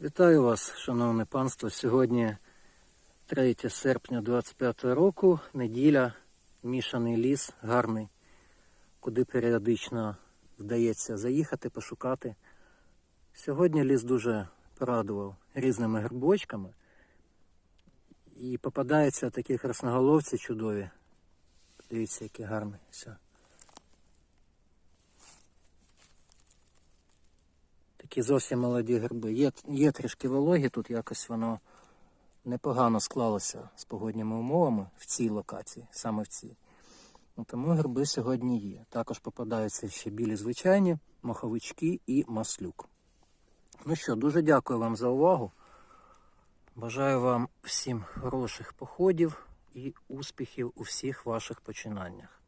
Вітаю вас, шановне панство. Сьогодні 3 серпня 25 року, неділя, мішаний ліс, гарний, куди періодично вдається заїхати, пошукати. Сьогодні ліс дуже порадував різними грибочками. І попадаються такі красноголовці чудові. Дивіться, які гарні. Все. Такі зовсім молоді гриби. Є, є трішки вологі, тут якось воно непогано склалося з погодніми умовами в цій локації, саме в цій. Ну, тому гриби сьогодні є. Також попадаються ще білі звичайні, маховички і маслюк. Ну що, дуже дякую вам за увагу. Бажаю вам всім хороших походів і успіхів у всіх ваших починаннях.